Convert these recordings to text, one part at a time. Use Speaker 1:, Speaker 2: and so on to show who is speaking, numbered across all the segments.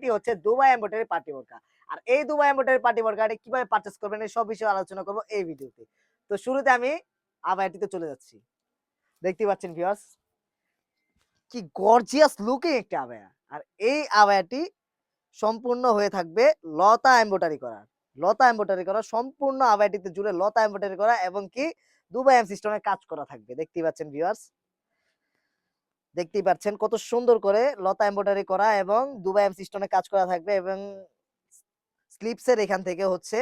Speaker 1: এটি হচ্ছে Dubai embroidery party বোরকা। আর এই দুবাই এম্বোটারি পার্টি বোরকাটি কীভাবে পারচেস করবেন, এই সব বিষয়ে আলোচনা করব এই ভিডিওতে। তো শুরুতে আমি আবায়াটিতে চলে যাচ্ছি। দেখতে পাচ্ছেন ভিউয়ার্স কি গর্জিয়াস লুকিং একটা আবায়া। আর এই আবায়াটি সম্পূর্ণ হয়ে থাকবে লতা এম্বোটারি করা লতা এম্বোটারি করা, সম্পূর্ণ আবায়াটিতে জুড়ে লতা এম্বোটারি করা এবং কি দুবাই এম সিস্টেমে কাজ করা থাকবে। দেখতে পাচ্ছেন ভিউয়ার্স দেখতেই পাচ্ছেন কত সুন্দর করে লতা এম্বোটারি করা এবং দুবাই এম সিস্টেমে কাজ করা থাকবে এবং স্লিপসের এখান থেকে হচ্ছে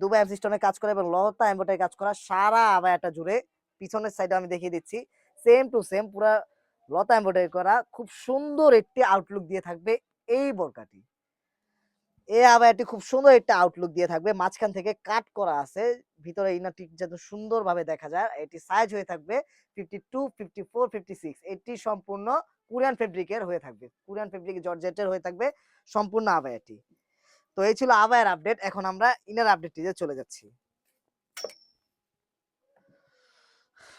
Speaker 1: দুবাই এম সিস্টেমে কাজ করা এবং লতা এম্বোটারি কাজ করা সারা আবায়াটা জুড়ে পিছনের সাইডে আমি দেখিয়ে দিচ্ছি। সেম টু সেম পুরা লতা এম্বোটারি করা, খুব সুন্দর একটি আউটলুক দিয়ে থাকবে এই বোরকাটি। এই আবায়াটি খুব সুন্দর একটা আউটলুক দিয়ে থাকবে। মাঝখান থেকে কাট করা আছে। ভিতরে ইনারটি যাতে সুন্দরভাবে দেখা যায়, এটি সাইজ হয়ে থাকবে fifty two fifty four fifty six এটি সম্পূর্ণ কোরিয়ান ফেব্রিকের হয়ে থাকবে। কোরিয়ান ফেব্রিক জর্জেটের হয়ে থাকবে সম্পূর্ণ আবায়াটি তো এই ছিল আবায়ের আপডেট এখন আমরা ইনার আপডেটটিতে চলে যাচ্ছি।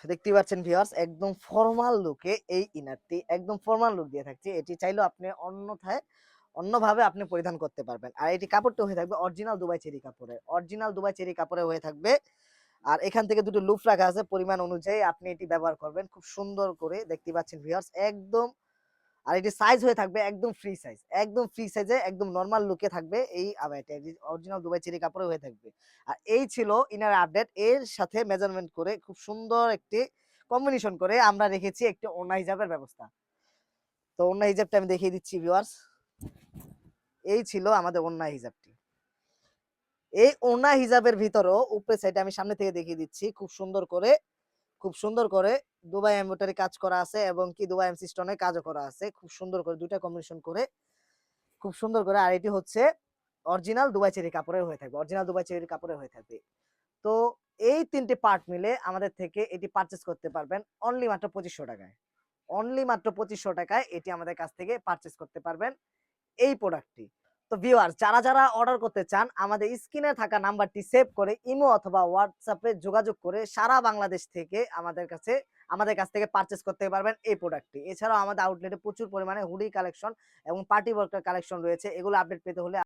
Speaker 1: দেখতেই পাচ্ছেন ভিউয়ার্স একদম ফর্মাল লুকে এই ইনারটি একদম ফর্মাল লুক দিয়ে থাকছে। এটি চাইলেও আপনি অন্যথায় অন্যভাবে আপনি পরিধান করতে পারবেন। আর এটি কাপড়টা হয়ে থাকবে অরিজিনাল দুবাই চেরি কাপড়ের। অরিজিনাল দুবাই চেরি কাপড়ে হয়ে থাকবে। আর এখান থেকে দুটো লুপ রাখা আছে পরিমাণ অনুযায়ী আপনি এটি ব্যবহার করবেন। খুব সুন্দর করে দেখতে পাচ্ছেন ভিউয়ার্স একদম আর এটি সাইজ হয়ে থাকবে একদম ফ্রি সাইজ একদম ফ্রি সাইজে একদম নর্মাল লুকে থাকবে এই আবাইটা। অরিজিনাল দুবাই চেরি কাপড়ে হয়ে থাকবে। আর এই ছিল ইনার আপডেট এর সাথে মেজারমেন্ট করে খুব সুন্দর একটি কম্বিনেশন করে আমরা রেখেছি একটি ওনা হিজাবের ব্যবস্থা। তো ওনা হিজাবটা আমি দেখিয়ে দিচ্ছি ভিউয়ার্স এই ছিল আমাদের ওন্না হিজাবটি। এই ওন্না হিজাবের ভিতরও উপরে সাইডে আমি সামনে থেকে দেখিয়ে দিচ্ছি, খুব সুন্দর করে, খুব সুন্দর করে দুবাই এমব্রয়ডারি কাজ করা আছে এবং কি দুবাই এম সিস্টনে কাজও করা আছে। খুব সুন্দর করে দুইটা কম্বিনেশন করে, খুব সুন্দর করে আর এটি হচ্ছে অরিজিনাল দুবাই চেরি কাপড়ের হয়ে থাকবে অরিজিনাল দুবাই চেরি কাপড়ের হয়ে থাকবে। তো এই তিনটে পার্ট মিলে আমাদের থেকে এটি পারচেস করতে পারবেন অনলি মাত্র পঁচিশশো টাকায়। অনলি মাত্র পঁচিশশো টাকায় এটি আমাদের কাছ থেকে পারচেস করতে পারবেন। এই প্রোডাক্টটি তো ভিউয়ার যারা যারা অর্ডার করতে চান, আমাদের স্ক্রিনে থাকা নাম্বারটি সেভ করে ইমো অথবা হোয়াটসঅ্যাপে যোগাযোগ করে সারা বাংলাদেশ থেকে আমাদের কাছে, আমাদের কাছ থেকে পারচেস করতে পারবেন এই প্রোডাক্টটি এছাড়াও আমাদের আউটলেটে প্রচুর পরিমাণে হুডি কালেকশন এবং পার্টি ওয়ার্কার কালেকশন রয়েছে। এগুলো আপডেট পেতে হলে